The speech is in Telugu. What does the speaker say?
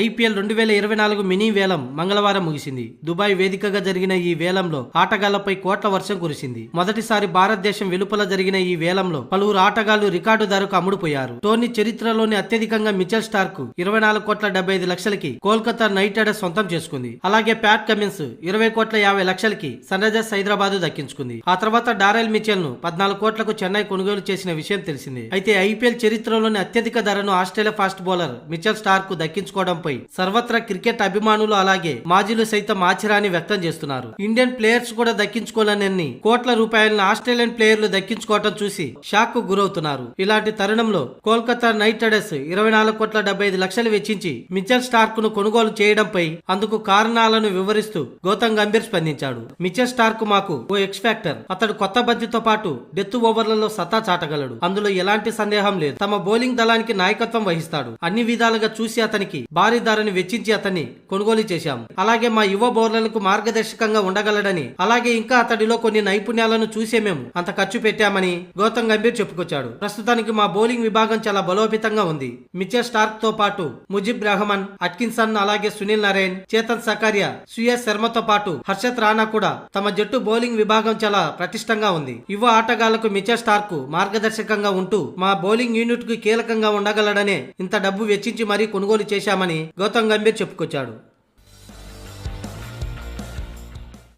ఐపీఎల్ రెండు వేల ఇరవై నాలుగు మినీ వేలం మంగళవారం ముగిసింది. దుబాయ్ వేదికగా జరిగిన ఈ వేలంలో ఆటగాళ్ళపై కోట్ల వర్షం కురిసింది. మొదటిసారి భారతదేశం వెలుపల జరిగిన ఈ వేలంలో పలువురు ఆటగాళ్ళు రికార్డు ధరకు అమ్ముడుపోయారు. టోర్నీ చరిత్రలోనే అత్యధికంగా మిచెల్ స్టార్క్ ఇరవై నాలుగు కోట్ల డెబ్బై ఐదు లక్షలకి కోల్కతా నైట్ రైడర్స్ సొంతం చేసుకుంది. అలాగే ప్యాట్ కమిన్స్ ఇరవై కోట్ల యాభై లక్షలకి సన్ రైజర్స్ హైదరాబాద్ దక్కించుకుంది. ఆ తర్వాత డారెల్ మిచెల్ను పద్నాలుగు కోట్లకు చెన్నై కొనుగోలు చేసిన విషయం తెలిసిందే. అయితే ఐపీఎల్ చరిత్రలోని అత్యధిక ధరను Australia fast bowler Mitchell Starc దక్కించుకోవడం దక్కించుకోవడంపై సర్వత్రా క్రికెట్ అభిమానులు అలాగే మాజీలు సైతం ఆశ్చర్యాన్ని వ్యక్తం చేస్తున్నారు. ఇండియన్ ప్లేయర్స్ కూడా దక్కించుకోలేనన్ని కోట్ల రూపాయలను ఆస్ట్రేలియన్ ప్లేయర్లు దక్కించుకోవటం చూసి షాక్కు గురవుతున్నారు. ఇలాంటి తరుణంలో కోల్కతా నైట్ రైడర్స్ ఇరవై నాలుగు కోట్ల డెబ్బై ఐదు లక్షలు వెచ్చించి మిచెల్ స్టార్క్ను కొనుగోలు చేయడంపై అందుకు కారణాలను వివరిస్తూ గౌతమ్ గంభీర్ స్పందించాడు. మిచెల్ స్టార్క్ మాకు ఓ ఎక్స్ ఫ్యాక్టర్ అతడు కొత్త బంతితో పాటు డెత్ ఓవర్లలో సత్తా చాటగలడు. అందులో ఎలాంటి సందేహం లేదు. తమ బౌలింగ్ దళానికి నాయకత్వం వహిస్తాడు. అన్ని విధాలుగా చూసి అతనికి భారీ ధరని వెచ్చించి అతన్ని కొనుగోలు చేశాం. అలాగే మా యువ బౌలర్లకు మార్గదర్శకంగా ఉండగలడని అలాగే ఇంకా అతడిలో కొన్ని నైపుణ్యాలను చూసే మేము అంత ఖర్చు పెట్టామని గౌతమ్ గంభీర్ చెప్పుకొచ్చాడు. ప్రస్తుతానికి మా బౌలింగ్ విభాగం చాలా బలోపేతంగా ఉంది. మిచెల్ స్టార్క్తో పాటు ముజిబ్ రెహమాన్ అట్కిన్సన్ అలాగే సునీల్ నరేన్ చేతన్ సకారియా సుయస్ శర్మతో పాటు హర్షత్ రాణా కూడా తమ జట్టు బౌలింగ్ విభాగం చాలా ప్రతిష్టంగా ఉంది. యువ ఆటగాళ్ళకు మిచెల్ స్టార్క్ మార్గదర్శకంగా ఉంటూ మా బౌలింగ్ యూనిట్కు కీలకంగా ఉండగలడనే ఇంత డబ్బు వెచ్చించి మరీ కొనుగోలు చేశామని గౌతమ్ గంభీర్ చెప్పుకొచ్చాడు.